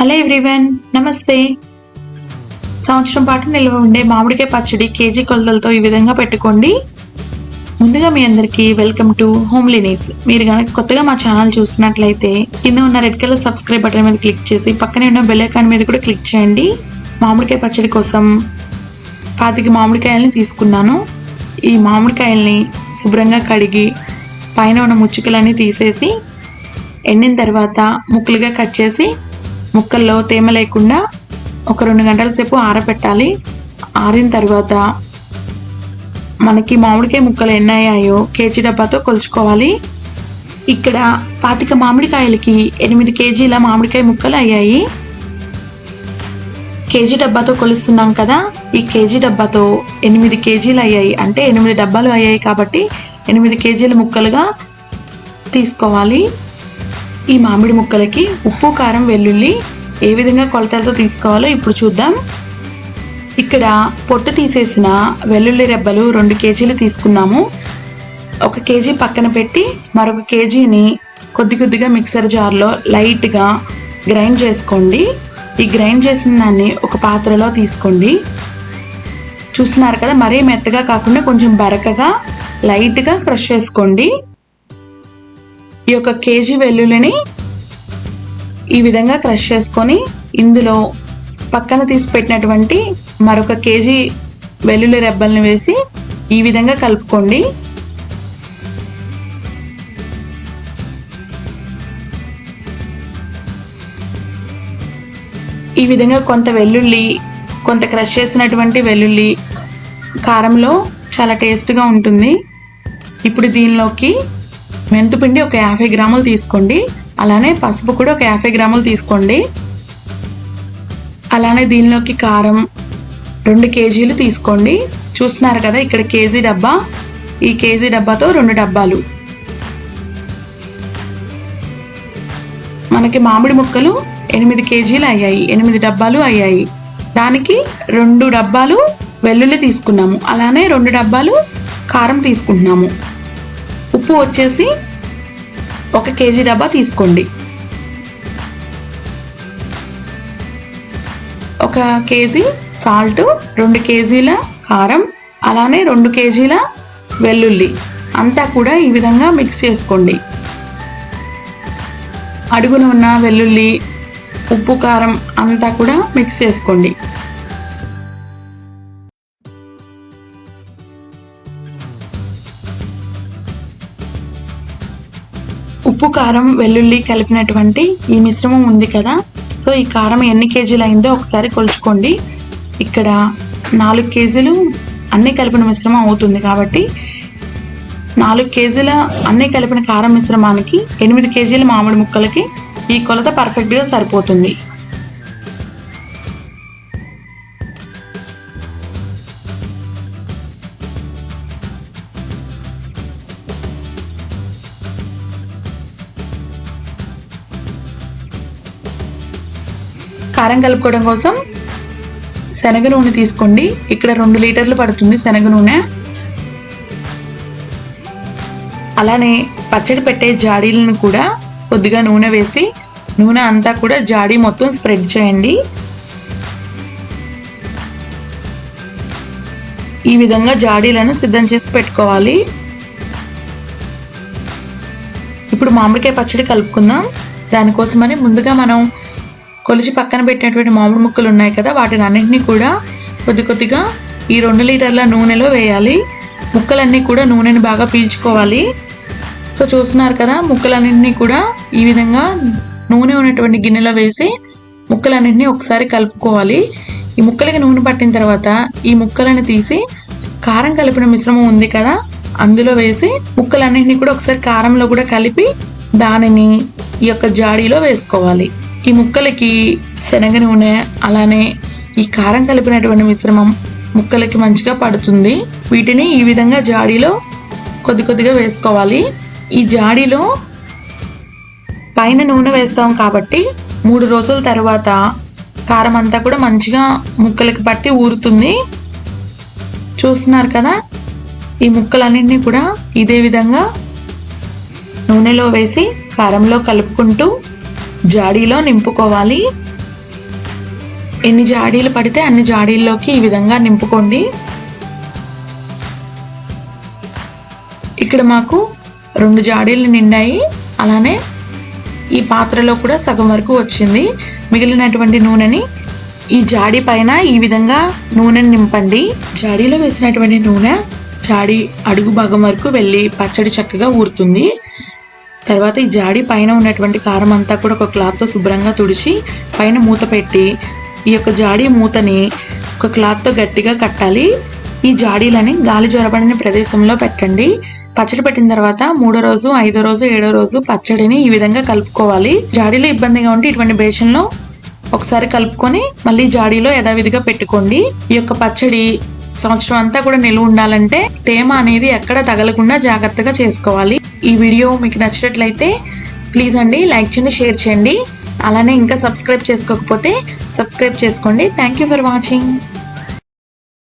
Hello everyone నమస్తే. సంవత్సరం పాటు నిల్వ ఉండే మామిడికాయ పచ్చడి కేజీ కొలతలతో ఈ విధంగా పెట్టుకోండి. ముందుగా మీ అందరికీ వెల్కమ్ టు హోమ్లీ నీడ్స్. మీరు కనుక కొత్తగా మా ఛానల్ చూస్తున్నట్లయితే కింద ఉన్న రెడ్ కలర్ సబ్స్క్రైబ్ బటన్ మీద క్లిక్ చేసి పక్కనే ఉన్న బెల్ ఐకాన్ మీద కూడా క్లిక్ చేయండి. మామిడికాయ పచ్చడి కోసం పాతిక మామిడికాయలని తీసుకున్నాను. ఈ మామిడికాయల్ని శుభ్రంగా కడిగి పైన ఉన్న ముచ్చుకలన్నీ తీసేసి ఎండిన తర్వాత ముక్కలుగా కట్ చేసి ముక్కల్లో తేమ లేకుండా ఒక రెండు గంటల సేపు ఆరబెట్టాలి ఆరిన తర్వాత మనకి మామిడికాయ ముక్కలు ఎన్ని అయ్యాయో కేజీ డబ్బాతో కొలుచుకోవాలి. ఇక్కడ పాతిక మామిడికాయలకి ఎనిమిది కేజీల మామిడికాయ ముక్కలు అయ్యాయి. కేజీ డబ్బాతో కొలుస్తున్నాం కదా ఈ కేజీ డబ్బాతో ఎనిమిది కేజీలు అయ్యాయి. అంటే ఎనిమిది డబ్బాలు అయ్యాయి కాబట్టి ఎనిమిది కేజీల ముక్కలుగా తీసుకోవాలి. ఈ మామిడి ముక్కలకి ఉప్పు కారం వెల్లుల్లి ఏ విధంగా కొలతలతో తీసుకోవాలో ఇప్పుడు చూద్దాం. ఇక్కడ పొట్టు తీసేసిన వెల్లుల్లి రెబ్బలు రెండు కేజీలు తీసుకున్నాము. ఒక కేజీ పక్కన పెట్టి మరొక కేజీని కొద్ది కొద్దిగా మిక్సర్ జార్లో లైట్గా గ్రైండ్ చేసుకోండి. ఈ గ్రైండ్ చేసిన దాన్ని ఒక పాత్రలో తీసుకోండి. చూస్తున్నారు కదా మరీ మెత్తగా కాకుండా కొంచెం బరకగా లైట్గా క్రష్ చేసుకోండి. ఈ యొక్క కేజీ వెల్లుల్లిని ఈ విధంగా క్రష్ చేసుకొని ఇందులో పక్కన తీసి పెట్టినటువంటి మరొక కేజీ వెల్లుల్లి రెబ్బల్ని వేసి ఈ విధంగా కలుపుకోండి. ఈ విధంగా కొంత వెల్లుల్లి కొంత క్రష్ చేసినటువంటి వెల్లుల్లి కారంలో చాలా టేస్ట్గా ఉంటుంది. ఇప్పుడు దీనిలోకి మెంతుపిండి ఒక యాభై గ్రాములు తీసుకోండి. అలానే పసుపు కూడా ఒక యాభై గ్రాములు తీసుకోండి. అలానే దీనిలోకి కారం రెండు కేజీలు తీసుకోండి. చూస్తున్నారు కదా ఇక్కడ కేజీ డబ్బా. ఈ కేజీ డబ్బాతో రెండు డబ్బాలు. మనకి మామిడి ముక్కలు ఎనిమిది కేజీలు అయ్యాయి. ఎనిమిది డబ్బాలు అయ్యాయి. దానికి రెండు డబ్బాలు వెల్లుల్లి తీసుకున్నాము. అలానే రెండు డబ్బాలు కారం తీసుకుంటున్నాము. ఉప్పు వచ్చేసి ఒక కేజీ డబ్బా తీసుకోండి. ఒక కేజీ సాల్ట్ రెండు కేజీల కారం అలానే రెండు కేజీల వెల్లుల్లి. అంతా కూడా ఈ విధంగా మిక్స్ చేసుకోండి. అడుగున ఉన్న వెల్లుల్లి ఉప్పు కారం అంతా కూడా మిక్స్ చేసుకోండి. ఉప్పు కారం వెల్లుల్లి కలిపినటువంటి ఈ మిశ్రమం ఉంది కదా. సో ఈ కారం ఎన్ని కేజీలు అయిందో ఒకసారి కొలుచుకోండి. ఇక్కడ నాలుగు కేజీలు అన్నీ కలిపిన మిశ్రమం అవుతుంది కాబట్టి నాలుగు కేజీల అన్నీ కలిపిన కారం మిశ్రమానికి ఎనిమిది కేజీల మామిడి ముక్కలకి ఈ కొలత పర్ఫెక్ట్గా సరిపోతుంది. కారం కలుపుకోవడం కోసం శనగ నూనె తీసుకోండి. ఇక్కడ రెండు లీటర్లు పడుతుంది శనగ నూనె. అలానే పచ్చడి పెట్టే జాడీలను కూడా కొద్దిగా నూనె వేసి నూనె అంతా కూడా జాడీ మొత్తం స్ప్రెడ్ చేయండి. ఈ విధంగా జాడీలను సిద్ధం చేసి పెట్టుకోవాలి. ఇప్పుడు మామిడికాయ పచ్చడి కలుపుకుందాం. దానికోసమని ముందుగా మనం కొలిచి పక్కన పెట్టినటువంటి మామిడి ముక్కలు ఉన్నాయి కదా వాటిని అన్నింటినీ కూడా కొద్ది కొద్దిగా ఈ రెండు లీటర్ల నూనెలో వేయాలి. ముక్కలన్నీ కూడా నూనెని బాగా పీల్చుకోవాలి. సో చూస్తున్నారు కదా ముక్కలన్నింటినీ కూడా ఈ విధంగా నూనె ఉన్నటువంటి గిన్నెలో వేసి ముక్కలన్నింటినీ ఒకసారి కలుపుకోవాలి. ఈ ముక్కలకి నూనె పట్టిన తర్వాత ఈ ముక్కలను తీసి కారం కలిపిన మిశ్రమం ఉంది కదా అందులో వేసి ముక్కలన్నింటినీ కూడా ఒకసారి కారంలో కూడా కలిపి దానిని ఈ యొక్క జాడీలో వేసుకోవాలి. ఈ ముక్కలకి శనగ నూనె అలానే ఈ కారం కలిపినటువంటి మిశ్రమం ముక్కలకి మంచిగా పడుతుంది. వీటిని ఈ విధంగా జాడీలో కొద్ది కొద్దిగా వేసుకోవాలి. ఈ జాడీలో పైన నూనె వేస్తాం కాబట్టి మూడు రోజుల తర్వాత కారం అంతా కూడా మంచిగా ముక్కలకి పట్టి ఊరుతుంది. చూస్తున్నారు కదా? ఈ ముక్కలన్నింటినీ కూడా ఇదే విధంగా నూనెలో వేసి కారంలో కలుపుకుంటూ జాడీలో నింపుకోవాలి. ఎన్ని జాడీలు పడితే అన్ని జాడీల్లోకి ఈ విధంగా నింపుకోండి. ఇక్కడ మాకు రెండు జాడీలు నిండాయి. అలానే ఈ పాత్రలో కూడా సగం వరకు వచ్చింది. మిగిలినటువంటి నూనెని ఈ జాడీ పైన ఈ విధంగా నూనెని నింపండి. జాడీలో వేసినటువంటి నూనె జాడీ అడుగు భాగం వరకు వెళ్ళి పచ్చడి చక్కగా ఊరుతుంది. తర్వాత ఈ జాడి పైన ఉన్నటువంటి కారం అంతా కూడా ఒక క్లాత్తో శుభ్రంగా తుడిచి పైన మూత పెట్టి ఈ యొక్క జాడి మూతని ఒక క్లాత్తో గట్టిగా కట్టాలి. ఈ జాడీలని గాలి జ్వరబడిన ప్రదేశంలో పెట్టండి. పచ్చడి పెట్టిన తర్వాత మూడో రోజు ఐదో రోజు ఏడో రోజు పచ్చడిని ఈ విధంగా కలుపుకోవాలి. జాడీలో ఇబ్బందిగా ఉంటే ఇటువంటి బేషన్లో ఒకసారి కలుపుకొని మళ్ళీ జాడీలో యథావిధిగా పెట్టుకోండి. ఈ యొక్క పచ్చడి సంవత్సరం అంతా కూడా నిలువ ఉండాలంటే తేమ అనేది ఎక్కడ తగలకుండా జాగ్రత్తగా చేసుకోవాలి. ఈ వీడియో మీకు నచ్చినట్లయితే ప్లీజ్ అండి లైక్ చేయండి షేర్ చేయండి. అలానే ఇంకా సబ్స్క్రైబ్ చేసుకోకపోతే సబ్స్క్రైబ్ చేసుకోండి. Thank you for watching